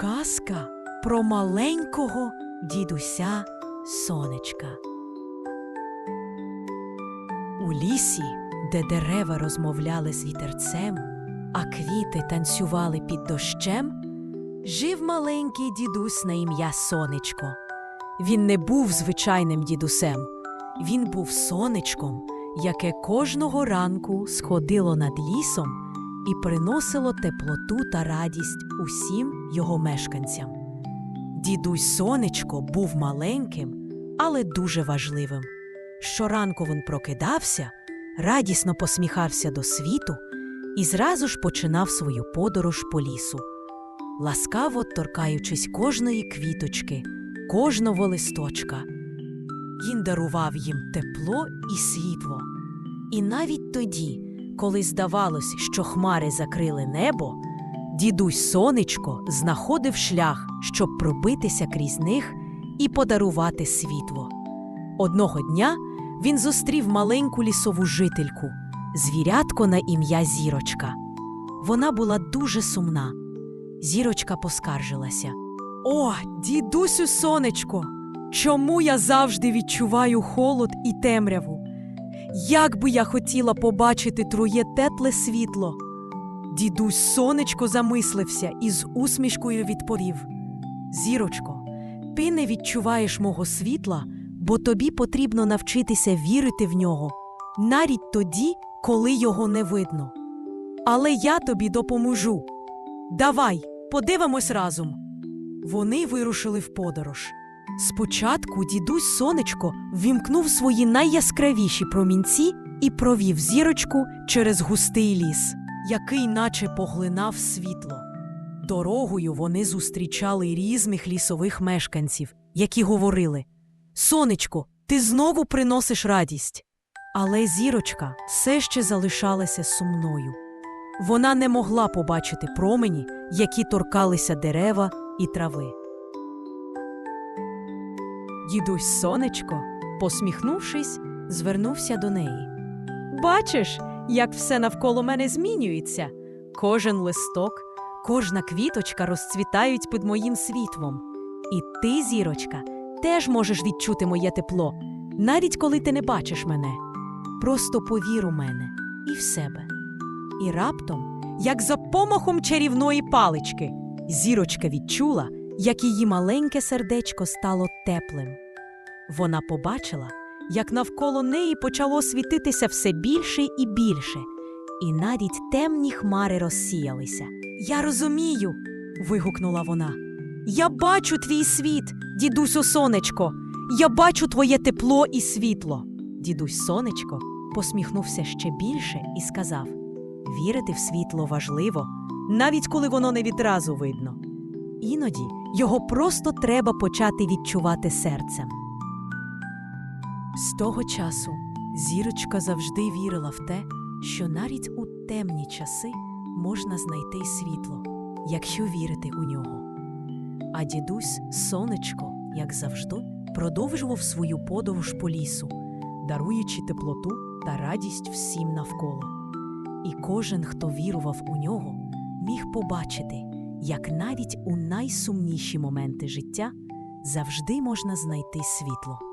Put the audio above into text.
Казка про маленького дідуся сонечка. У лісі, де дерева розмовляли з вітерцем, а квіти танцювали під дощем, жив маленький дідусь на ім'я Сонечко. Він не був звичайним дідусем, він був сонечком, яке кожного ранку сходило над лісом і приносило теплоту та радість усім його мешканцям. Дідусь сонечко був маленьким, але дуже важливим. Щоранку він прокидався, радісно посміхався до світу і зразу ж починав свою подорож по лісу, ласкаво торкаючись кожної квіточки, кожного листочка. Він дарував їм тепло і світло. І навіть тоді, коли здавалось, що хмари закрили небо, дідусь сонечко знаходив шлях, щоб пробитися крізь них і подарувати світло. Одного дня він зустрів маленьку лісову жительку, звірятко на ім'я Зірочка. Вона була дуже сумна. Зірочка поскаржилася. О, дідусю сонечко! Чому я завжди відчуваю холод і темряву? Як би я хотіла побачити троє тепле світло. Дідусь сонечко замислився і з усмішкою відповів: Зірочко, ти не відчуваєш мого світла, бо тобі потрібно навчитися вірити в нього, навіть тоді, коли його не видно. Але я тобі допоможу. Давай, подивимось разом. Вони вирушили в подорож. Спочатку дідусь сонечко ввімкнув свої найяскравіші промінці і провів зірочку через густий ліс, який наче поглинав світло. Дорогою вони зустрічали різних лісових мешканців, які говорили: Сонечко, ти знову приносиш радість. Але зірочка все ще залишалася сумною. Вона не могла побачити промені, які торкалися дерева і трави. Дідусь сонечко, посміхнувшись, звернувся до неї. Бачиш, як все навколо мене змінюється. Кожен листок, кожна квіточка розцвітають під моїм світлом. І ти, зірочка, теж можеш відчути моє тепло, навіть коли ти не бачиш мене. Просто повір у мене і в себе. І раптом, як за помахом чарівної палички, зірочка відчула, як її маленьке сердечко стало теплим. Вона побачила, як навколо неї почало світитися все більше і більше, і навіть темні хмари розсіялися. Я розумію. вигукнула вона. Я бачу твій світ, дідусю сонечко. Я бачу твоє тепло і світло. Дідусь сонечко посміхнувся ще більше і сказав: Вірити в світло важливо, навіть коли воно не відразу видно. Іноді його просто треба почати відчувати серцем. З того часу зірочка завжди вірила в те, що навіть у темні часи можна знайти світло, якщо вірити у нього. А дідусь сонечко, як завжди, продовжував свою подорож по лісу, даруючи теплоту та радість всім навколо. І кожен, хто вірував у нього, міг побачити, як навіть у найсумніші моменти життя завжди можна знайти світло.